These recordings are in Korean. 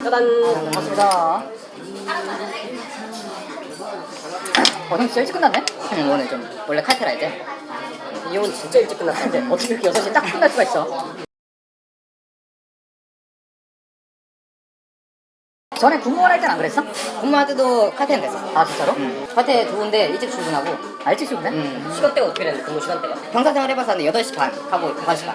짜잔. 반갑습니다. 어, 형 진짜 일찍 끝났네? 응, 오늘 좀, 원래 칼퇴라 이제. 이혼 진짜 일찍 끝났는데 어떻게 이렇게 6시에 딱 끝날 수가 있어? 전에 군무원 할 땐 안 그랬어? 근무할 때도 칼퇴는 됐었어. 아, 진짜로? 응. 칼퇴 좋은데 일찍 출근하고 아, 일찍 출근해? 음. 시간대가 어떻게 되는 근무 시간대가? 병사 생활 해봐서 한 8시 반 하고 5시 반.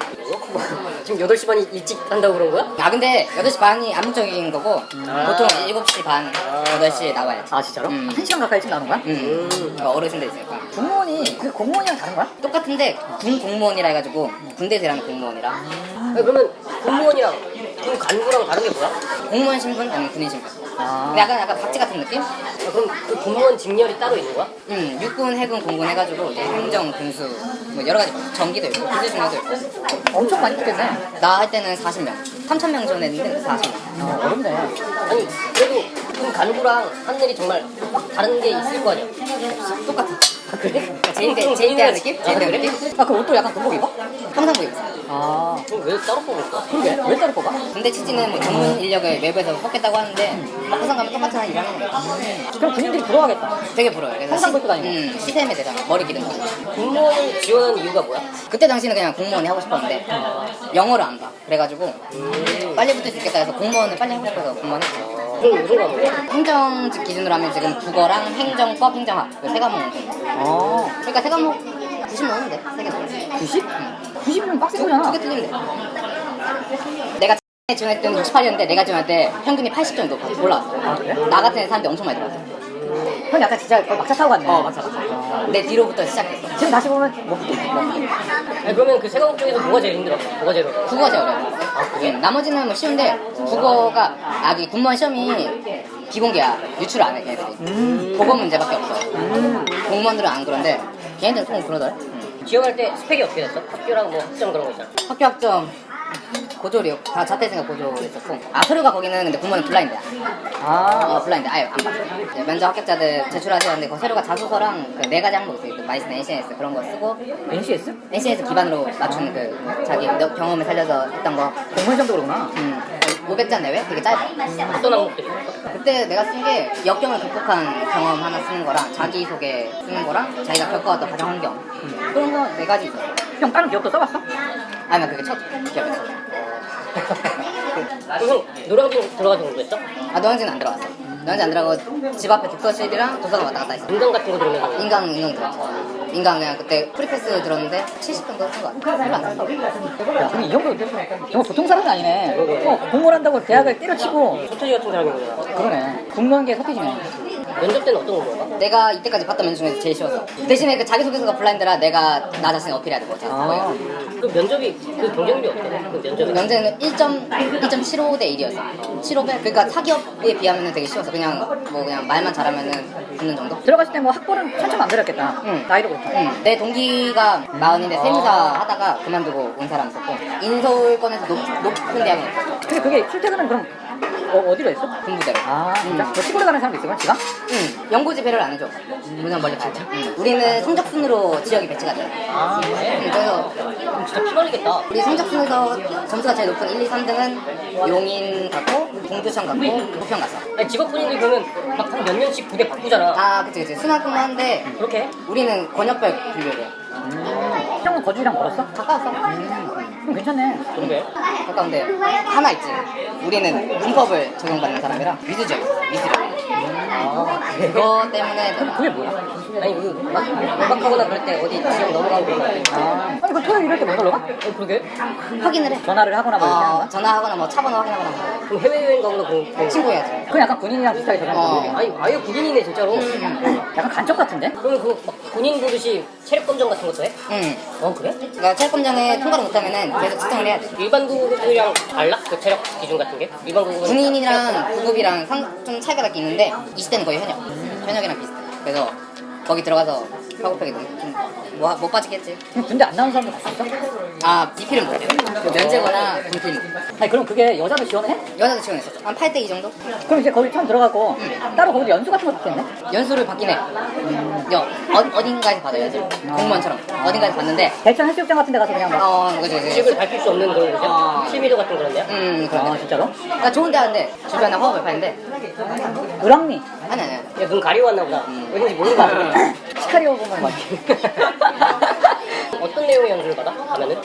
지금 8시 반이 일찍 한다고 그런 거야? 아 근데 8시 반이 암묵적인 거고 보통 7시 반, 8시에 나와야지. 아, 진짜로? 음. 한 시간 가까이 일찍 나오는 거야? 음. 그러니까 어르신들 있으니까. 군무원이 그 공무원이랑 다른 거야? 똑같은데 군 공무원이라 해가지고 군대에서 일하는 공무원이라 아니, 그러면 공무원이랑 군 간부랑 다른 게 뭐야? 공무원 신분 아니면 군인 신분. 아. 근데 약간 약간 박쥐 같은 느낌? 아, 그럼 그 공무원 직렬이 따로 있는 거야? 음, 육군, 해군, 공군 해가지고 이제 행정, 군수 뭐 여러 가지 전기도 있고 부대 중에도 있고 엄청 많이 붙겠네. 나 할 때는 40명 3천 명 전에 했는데 40명 어, 어렵네. 아니 그래도 군 간부랑 하는 일이 정말 막 다른 게 있을 거 아니야? 똑같아 그래? 그러니까 제인대 제인대 느낌? 제인대 느낌? 아, 그 옷도 약간 군복 입어? 항상 보이고 있어 아, 그럼 왜 따로 뽑을까? 그러게. 왜 따로 뽑아? 군대 취지는 뭐 전문 인력을 외부에서 뽑겠다고 하는데 막상 가면 똑같은 일 하는 거야 그럼 군인들이 부러워하겠다. 되게 부러워요 그래서 항상 시- 벗고 다니고. 음, 시샘에 대상 머리 기른 거 공무원을 지원한 이유가 뭐야? 그때 당시는 그냥 공무원이 하고 싶었는데 영어를 안 봐 그래가지고 빨리 붙을 수 있겠다 해서 공무원을 빨리 하고 싶어서 공무원 했죠 그럼 무슨 과목이야? 행정직 기준으로 하면 지금 국어랑 행정법, 행정학 그세 과목 공부 어, 그러니까 세 과목 90 넣었는데 세개 넣었는데 90? 90이면 빡센 거잖아. 두개 돼 내가 지원했던 68이었는데 내가 지원할 때 평균이 80 정도 올라왔어 아? 나 같은 사람들 엄청 많이 들어왔어 형 약간 진짜 거의 막차 타고 갔네. 어 맞아 맞아 내 뒤로부터 시작했어 지금 다시 보면 뭐, 아니, 그러면 그 세 과목 중에서 뭐가 제일 힘들어? 뭐가 제일 어려워? 국어가 제일 어려워 응, 나머지는 뭐 쉬운데 국어가 아기 군무원 시험이 비공개야 유출 안 해 걔네들이 보고 문제밖에 없어 공무원들은 안 그런데 걔네들은 좀 그러더래 응. 지원할 때 스펙이 어떻게 됐어? 학교랑 뭐 학점 그런 거 있잖아. 학교 학점 고졸이요 다 자퇴생각 고졸했었고 아 서류가 거기는 근데 공무원은 블라인드야 아, 어 블라인드 아예 안 봐. 이제 면접 합격자들 제출하시는데 그 서류가 자소서랑 그 네 가지 항목 있어요. 그 마이스 NCS 그런 거 쓰고 NCS? NCS 기반으로 맞춘 그 자기 너- 경험을 살려서 했던 거. 공무원 시험도 그러구나. 음, 500자 내외 되게 짧아. 어떤 항목들이 있어? 그때 내가 쓴 게 역경을 극복한 경험 하나 쓰는 거랑 자기 소개 쓰는 거랑 자기가 겪어왔던 가정 환경 그런 거 네 가지 있었어. 형 다른 기업도 써봤어? 아니면 그게 첫 기억이었어. 그럼 노량진 들어가서 공부했어? 아 노량진 안 들어갔어. 노량진 안 들어가고 집 앞에 독서실이랑 도서관 왔다 갔다 했어. 인강 같은 거 들으면서 인강 인강 들었죠. 인강 그냥 그때 프리패스 들었는데 70 정도 쓴거 같아. 별로 안 썼어. 야, 근데 이 정도 정말 보통 사람이 아니네. 어, 공무원 한다고 대학을 때려치고 서태지 같은 사람인 거잖아. 그러네. 공무원계 서태지네. 면접 때는 어떤 거 물어봐? 내가 이때까지 봤던 면접 중에서 제일 쉬웠어. 대신에 그 자기소개서가 블라인드라 내가 나 자신을 어필해야 되고. 아, 그 면접이 그 경쟁률이 어때? 그 면접이 면제는 1.1.75 대 1이었어. 15배? 그러니까 사기업에 비하면 되게 쉬웠어. 그냥 뭐 그냥 말만 잘하면은 붙는 정도? 들어갔을 때 뭐 학벌은 천천 만들었겠다. 응. 나이도 그렇고. 응. 내 동기가 마흔인데 세무사 하다가 그만두고 온 사람 있었고 인서울권에서 높, 높은 대학은 없었어. 근데 그게 출퇴근은 그럼 어, 어디로 했어? 군부대로. 아, 진짜? 너 시골에 가는 사람도 있어, 그럼 지가? 응. 연고 지 배를 안 해줘. 무슨 멀리 가야 돼. 응. 우리는 성적순으로 지역이 배치가 돼. 아 그래? 응, 그래서 그럼 진짜 피말리겠다. 우리 성적순에서 점수가 제일 높은 1, 2, 3등은 용인 갔고 공주천 갔고 부평 갔어. 아니 직업군인들 그러면 막한몇 년씩 부대 바꾸잖아. 아 그치 그치 순환 근무 하는데 그렇게 해? 우리는 권역별 분류를 해. 형은 거주랑 멀었어? 가까웠어. 그럼 괜찮네. 그러게. 가까운데 하나 있지. 우리는 문법을 적용받는 사람이랑 위수적 위수적. 아 그거 때문에 그게 뭐야? 아니 그막 외박하거나 그럴 때 어디 지역 넘어가고 그런 거? 아, 아니, 그 토요일 이럴 때뭐 놀러 가? 어 그러게? 확인을 해. 전화를 하거나 뭐 이렇게 하는 어, 거야? 전화하거나 뭐 차번호 확인하거나 뭐. 그럼 해외여행 가거나 그런 거 친구 해야지. 그건 약간 군인이랑 비슷하게 적용하는 어. 거 아니 아예 군인이네 진짜로. 약간 간첩 같은데? 그러면 그막 군인 보듯이 체력 검정 같은 것도 해? 응. 어 그래? 그러니까 체육검정에 통과를 못하면은 계속 측정을 해야 돼. 일반 구급이랑 달라? 그 체력 기준 같은 게? 일반 구급은 군인이랑 구급이랑 상, 좀 차이가 밖에 있는데 20대는 거의 현역. 현역이랑 비슷해. 그래서 거기 들어가서 사고팩이 좀 뭐, 못 빠지겠지. 군대 안 나온 사람도 있어? 아, DP는 못해. 그 면제거나 군필. 아니 그럼 그게 여자도 지원을 해? 여자도 지원했었죠. 한 8대 2 정도? 그럼 이제 거기 처음 들어가고 따로 거기서 연수 같은 거 듣겠네? 연수를 받긴 해. 여, 어, 어딘가에서 받아요, 연수를. 공무원처럼. 어딘가에서 받는데, 대천 해수욕장 같은 데 가서 그냥 막 어, 그지, 그지. 집을 밝힐 수 없는 그런 거죠? 어. 실미도 같은 그런데요? 음, 아 그런데. 진짜로? 그러니까 좋은 데 하는데, 주변에 허업을 파는데, 을왕리 아니, 아니, 아니. 야, 눈 가리고 왔나 보다. 어딘지 모르는 거 아니야? 시카리오 보면 막 어떤 내용의 연수를 받아? 가면은?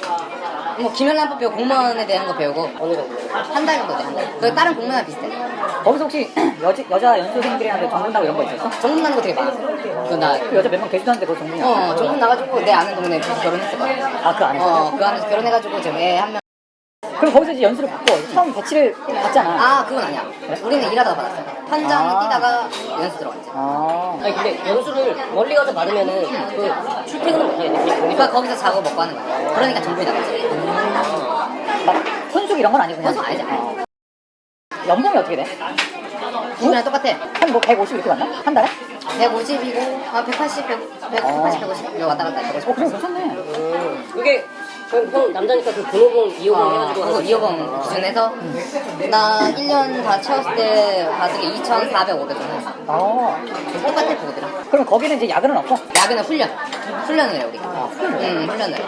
뭐, 김연란법 배우고, 공무원에 대한 거 배우고, 어느 정도? 한 달 정도 돼, 한 달. 그 다른 공무원이랑 비슷해. 거기서 혹시 여자, 여자 연수생들이랑 정분 나고 이런 거 있었어? 정문 나는 거 되게 많았어. 그, 나, 그 여자 몇 명 계시도 않는데 그거 정분이야 어, 정문 나가지고 내 아는 동네 결혼했을 거야. 아그 안에서? 어, 그 안에서 결혼해가지고 지금 애한 명. 그럼 거기서 이제 연수를 받고 처음 배치를 받잖아 아, 그건 아니야. 우리는 일하다가 받았어. 현장 아. 뛰다가 연수 들어갔지. 아 아니 근데 연수를 멀리 가서 받으면은 그 출퇴근은 못하겠네. 그냥 거기서 그러니까 거기서 자고 먹고 하는 거야. 그러니까 정부에 나갔지. 막 혼숙 이런 건 아니고 그냥 혼숙 아니지. 어. 연봉이 어떻게 돼? 우리랑 똑같아. 한 뭐 150 이렇게 받나? 한 달에? 150이고, 아, 180, 100, 180, 150. 이거 왔다 갔다 해. 어 그럼 괜찮네 음, 그게 그럼 형 남자니까 그 근호봉 이호봉 아, 해가지고 그거 이어봉 기준에서 나 1년 다 채웠을 때 받은 게 2,400, 500 정도 했어. 어 똑같아, 보더라. 그럼 거기는 이제 야근은 없어? 야근은 훈련. 훈련을 해, 우리. 아 훈련을 해? 응, 훈련을.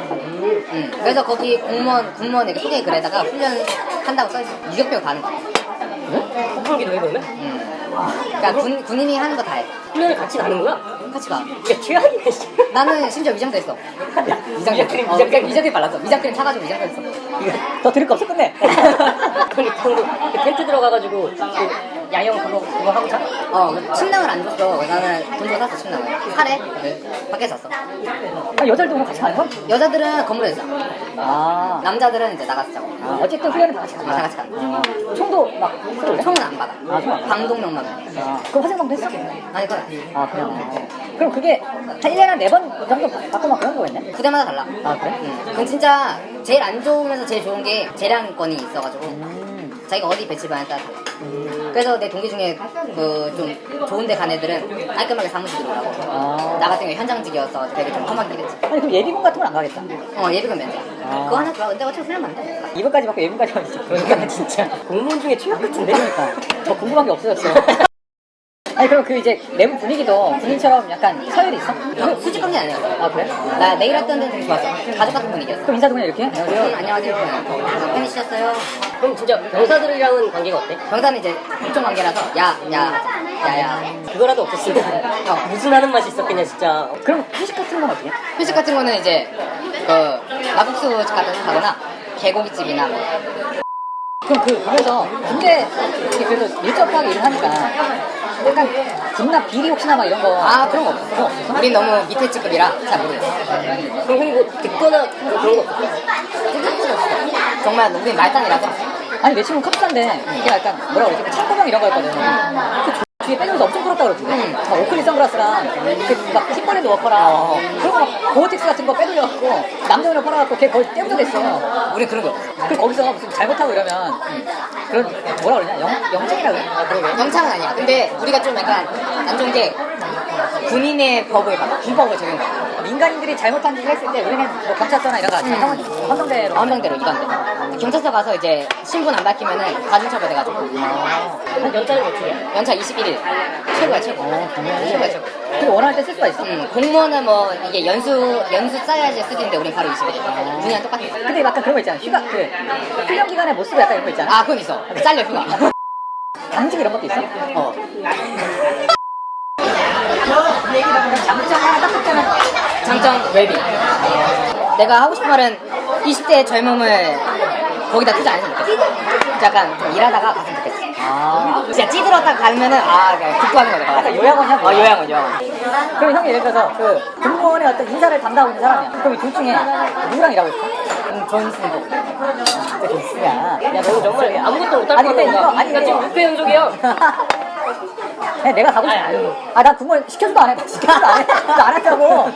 응. 그래서 거기 공무원, 공무원에게 소개 글에다가 훈련 한다고 써있어. 유격배우 가는 거야. 선풍기도 해보면 응. 그러니까 군, 군인이 하는 거 다 해. 훈련을 같이 가는 거야? 같이 가. 야 최악이네 씨. 나는 심지어 위장도 했어. 위장크림, 어, 위장크림. 위장크림 발랐어. 위장크림 사가지고 위장도 했어. 더 들을 거 없어 끝내 형이 형도 그 텐트 들어가가지고 그 야영 그거 그거 하고 자? 어, 그 침낭을 안 줬어. 나는 돈 주고 샀어, 침낭을. 사래? 밖에서 샀어. 아, 여자들도 그럼 같이 가는 거야? 여자들은 건물에서 자. 아, 남자들은 이제 나가서 자고. 아 어쨌든 훈련을 다 같이 가는 다 같이 가는 거야. 어, 총도 막 쏠래? 총은 안 받아. 아, 총안 받아? 방독면만. 아, 그럼 화생방도 했어? 아니, 그래. 아 그냥 어. 그럼 그게 한 1년에 한 4번 정도 받고 막 그런 거겠네? 그때마다 달라. 아 그래? 응. 그건 진짜 제일 안 좋으면서 제일 좋은 게 재량권이 있어가지고 음, 자기가 어디 배치받냐에 따라 달라. 그래서 내 동기 중에 그 좀 좋은데 간 애들은 깔끔하게 사무실 들어오라고. 아. 나 같은 경우 현장직이어서 되게 좀 험하게 됐지. 아니 그럼 예비군 같은 건 안 가겠다 어 예비군 면제야. 아. 그거 하나 좋아. 근데 어차피 훈련만 돼. 이거까지 받고 예비군까지 진짜 그러니까 진짜 공무원 중에 최악 같은데? 그러니까 더 궁금한 게 없어졌어 아니 그럼 그 이제 내부 분위기도 군인처럼 약간 서열이 있어? 어, 수직 관계 아니야. 아 그래? 나 내일 했던 데는 되게 좋았어. 가족 같은 분위기였어. 그럼 그냥 이렇게? 응, 안녕하세요 안녕하세요. 편히쉬셨어요 그럼 진짜 병사들이랑은 관계가 어때? 병사는 이제 국정 관계라서 야, 야, 야, 야. 그거라도 없었으면 어. 무슨 하는 맛이 있었겠냐 진짜 그럼 회식 같은 건 어떻게? 회식 같은 거는 이제 그 막국수 집 같은 거 가거나 개고기집이나 뭐 그럼 그 보면서 군대 이렇게 그래도 밀접하게 일을 하니까 약간 군납 비리 혹시나 막 이런 거아 그런 거 없어. 우린 너무 밑에 직급이라 잘 모르겠어. 형이 뭐 듣거나 뭐 그런 거? 생각도 없어. 정말 우린 말단이라서 아니 내 친구 컵사인데 이게 약간 뭐라 그러지? 창고병 이런 거였거든 그 조- 뒤에 빼면서 엄청 그러던데 응. 막 오클리 선글라스랑 이렇게 막 킴버리드 워커랑 그런 거막 고어텍스 같은 거 빼돌려 갖고 남자분을 팔아갖고 걔 거의 떼부자됐어 우린 그런 거. 그리고 거기서 무슨 잘못하고 이러면 그런 뭐라 그러냐 영? 아, 그러게 영창은 아니야. 근데 우리가 좀 약간 안 좋은 게 군인의 법을 받아. 군법을 적용해. 민간인들이 잘못한 짓을 했을 때 우리는 뭐 경찰서나 이런 거 음. 음. 헌정대로 헌병대로 이건데. 경찰서 가서 이제 신분 안 밝히면은 가중처벌 돼가지고 한 연차는 몇 줄이야? 연차 21일 최고야 최고. 최고야 최고. 그리고 원할 때 쓸 수가 있어 음, 공무원은 뭐 이게 연수 연수 쌓여야지 쓰는데 우린 바로 21일. 군이랑 똑같아. 근데 약간 그런 거 있잖아 휴가 그 훈련 기간에 못 쓰고 약간 이런 거 있잖아 아 그건 있어. 잘려 휴가. 당직 이런 것도 있어? 어. 장점 하나 딱 했잖아 장점 웰빙. 내가 하고 싶은 말은 20대 젊음을 거기다 투자 안 했으면 좋겠어. 약간 좀 일하다가 갔으면 좋겠어. 아 진짜 찌들었다 가면은 아 그냥 듣고하는 거야. 약간 요양원이야? 어 요양원 요양원. 그럼 형이 예를 들어서 그 공무원의 어떤 인사를 담당하고 있는 사람이야 그럼 이 둘 중에 누구랑 일하고 있어? 음, 존슨도. 진짜 좋습니다 야너 정말 아무것도 못할 아니 근데 이거 아니 나 지금 6회 연속이야 네, 내가 가고 싶어 아나 공무원 시켜서도 안 해. 시켜서도 안 해. 안 했다고